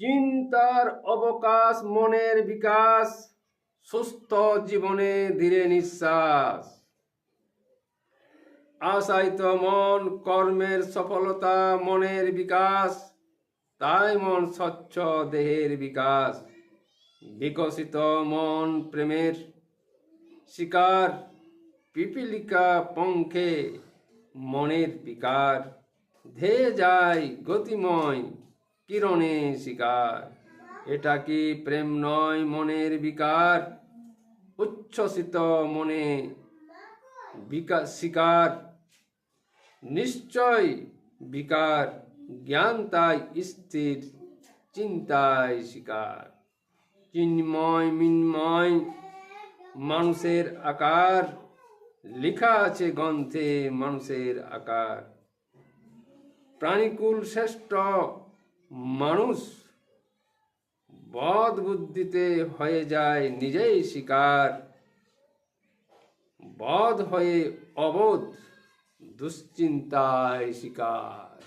চিন্তার অবকাশ, মনের বিকাশ, সুস্থ জীবনে ধীরে নিঃশ্বাস। আশায়িত মন, কর্মের সফলতা, মনের বিকাশ, তাই মন স্বচ্ছ, দেহের বিকাশ। বিকশিত মন প্রেমের শিকার, পিপিলিকা পঙ্খে মনের বিকার। ধেয়ে যায় গতিময় কিরণে শিকার। এটা কি প্রেম নয় মনের বিকার? উচ্ছ্বসিত মনে শিকার। নিশ্চয় বিকার, জ্ঞান তাই স্থির চিন্তায় শিকার। চিন্ময় মিন্ময় মানুষের আকার, লেখা আছে গ্রন্থে মানুষের আকার। প্রাণীকুল শ্রেষ্ঠ মানুষ বদ বুদ্ধিতে হয়ে যায় নিজেই শিকার। বধ হয়ে অবোধ দুশ্চিন্তায় শিকার।